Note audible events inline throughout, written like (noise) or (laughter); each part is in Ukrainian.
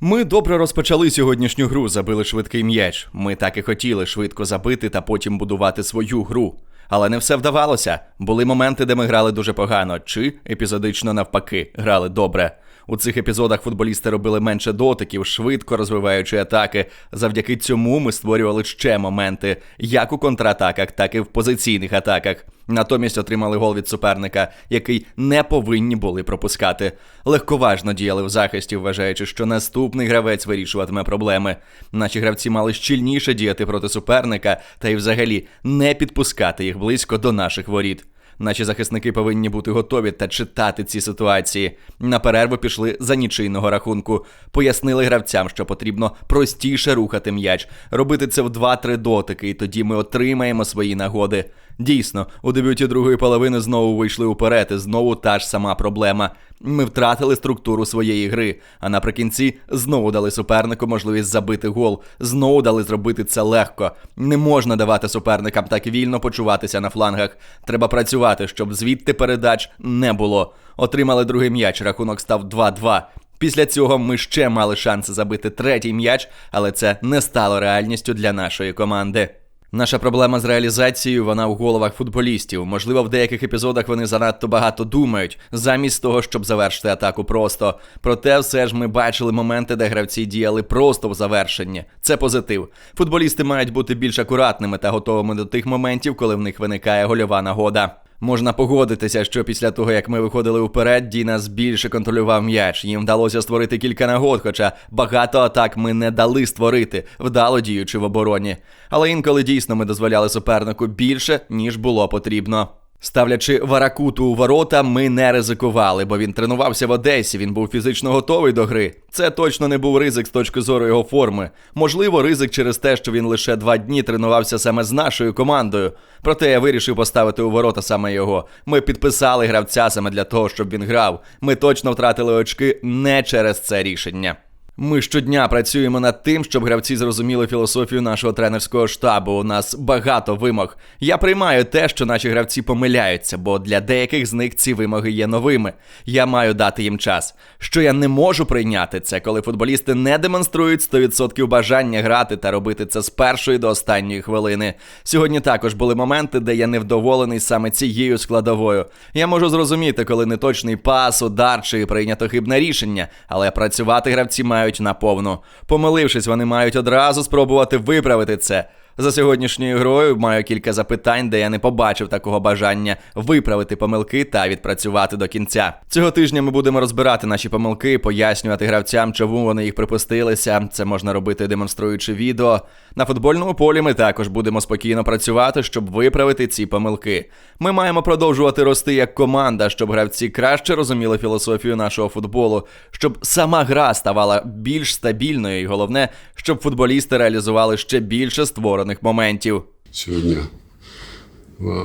Ми добре розпочали сьогоднішню гру, забили швидкий м'яч. Ми так і хотіли швидко забити та потім будувати свою гру. Але не все вдавалося. Були моменти, де ми грали дуже погано, чи епізодично навпаки, грали добре. У цих епізодах футболісти робили менше дотиків, швидко розвиваючи атаки. Завдяки цьому ми створювали ще моменти, як у контратаках, так і в позиційних атаках. Натомість отримали гол від суперника, який не повинні були пропускати. Легковажно діяли в захисті, вважаючи, що наступний гравець вирішуватиме проблеми. Наші гравці мали щільніше діяти проти суперника та й взагалі не підпускати їх близько до наших воріт. Наші захисники повинні бути готові та читати ці ситуації. На перерву пішли за нічийного рахунку. Пояснили гравцям, що потрібно простіше рухати м'яч, робити це в 2-3 дотики, і тоді ми отримаємо свої нагоди. Дійсно, у дебюті другої половини знову вийшли уперед, і знову та ж сама проблема. Ми втратили структуру своєї гри, а наприкінці знову дали супернику можливість забити гол. Знову дали зробити це легко. Не можна давати суперникам так вільно почуватися на флангах. Треба працювати, щоб звідти передач не було. Отримали другий м'яч, рахунок став 2-2. Після цього ми ще мали шанси забити третій м'яч, але це не стало реальністю для нашої команди. Наша проблема з реалізацією вона в головах футболістів. Можливо, в деяких епізодах вони занадто багато думають, замість того, щоб завершити атаку просто. Проте, все ж ми бачили моменти, де гравці діяли просто в завершенні. Це позитив. Футболісти мають бути більш акуратними та готовими до тих моментів, коли в них виникає гольова нагода. Можна погодитися, що після того, як ми виходили вперед, Дінас більше контролював м'яч. Їм вдалося створити кілька нагод, хоча багато атак ми не дали створити, вдало діючи в обороні. Але інколи дійсно ми дозволяли супернику більше, ніж було потрібно. Ставлячи варакуту у ворота, ми не ризикували, бо він тренувався в Одесі, він був фізично готовий до гри. Це точно не був ризик з точки зору його форми. Можливо, ризик через те, що він лише два дні тренувався саме з нашою командою. Проте я вирішив поставити у ворота саме його. Ми підписали гравця саме для того, щоб він грав. Ми точно втратили очки не через це рішення. Ми щодня працюємо над тим, щоб гравці зрозуміли філософію нашого тренерського штабу. У нас багато вимог. Я приймаю те, що наші гравці помиляються, бо для деяких з них ці вимоги є новими. Я маю дати їм час. Що я не можу прийняти, це коли футболісти не демонструють 100% бажання грати та робити це з першої до останньої хвилини. Сьогодні також були моменти, де я невдоволений саме цією складовою. Я можу зрозуміти, коли неточний пас, удар чи прийнято хибне рішення, але працювати гравці мають наповну. Помилившись, вони мають одразу спробувати виправити це. За сьогоднішньою грою маю кілька запитань, де я не побачив такого бажання виправити помилки та відпрацювати до кінця. Цього тижня ми будемо розбирати наші помилки, пояснювати гравцям, чому вони їх припустилися. Це можна робити, демонструючи відео. На футбольному полі ми також будемо спокійно працювати, щоб виправити ці помилки. Ми маємо продовжувати рости як команда, щоб гравці краще розуміли філософію нашого футболу, щоб сама гра ставала більш стабільною, і головне, щоб футболісти реалізували ще більше створених моментів. Сьогодні е,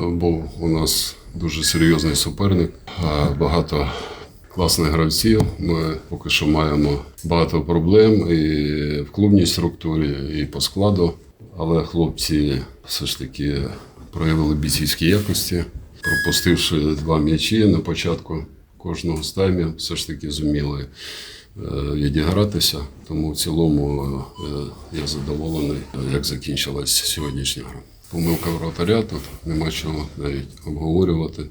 був у нас дуже серйозний суперник, багато класних гравців. Ми поки що маємо багато проблем і в клубній структурі, і по складу. Але хлопці все ж таки проявили бійцівські якості, пропустивши два м'ячі на початку кожного з таймів, все ж таки зуміли відігратися. Тому в цілому е, я задоволений, як закінчилась сьогоднішня гра. Помилка вратаря, тут нема чого навіть обговорювати.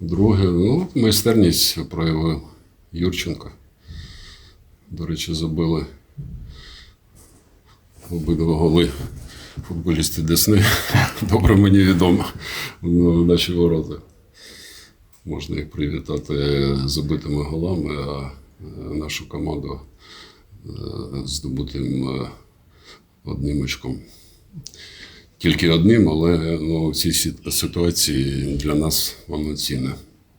Друге, ну, майстерність проявив Юрченко. До речі, забили обидва голи футболісти Десни. (laughs) Добре мені відомо в наші ворота. Можна їх привітати забитими голами, а е, нашу команду е, здобутим е, одним очком. Тільки одним, але ну, в цій ситуації для нас воно цінне.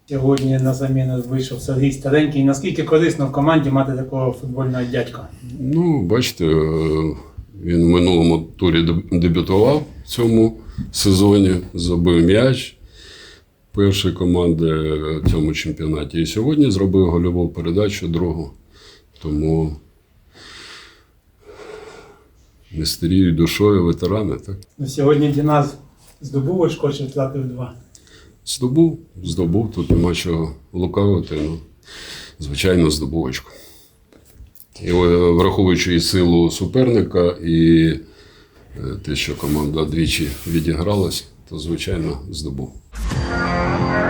Сьогодні на заміну вийшов Сергій Старенький. Наскільки корисно в команді мати такого футбольного дядька? Ну, бачите, е, він в минулому турі дебютував в цьому сезоні, забив м'яч першої команди в цьому чемпіонаті. І сьогодні зробив гольову передачу другу. Тому не старіють душою ветерани, так? Ну, Сьогодні Дінас здобув очко чи втратив два. Здобув, здобув, тут нема чого лукавити. Ну, звичайно, здобув очко. І е, враховуючи і силу суперника, і е, те, що команда двічі відігралась, то звичайно здобув. Música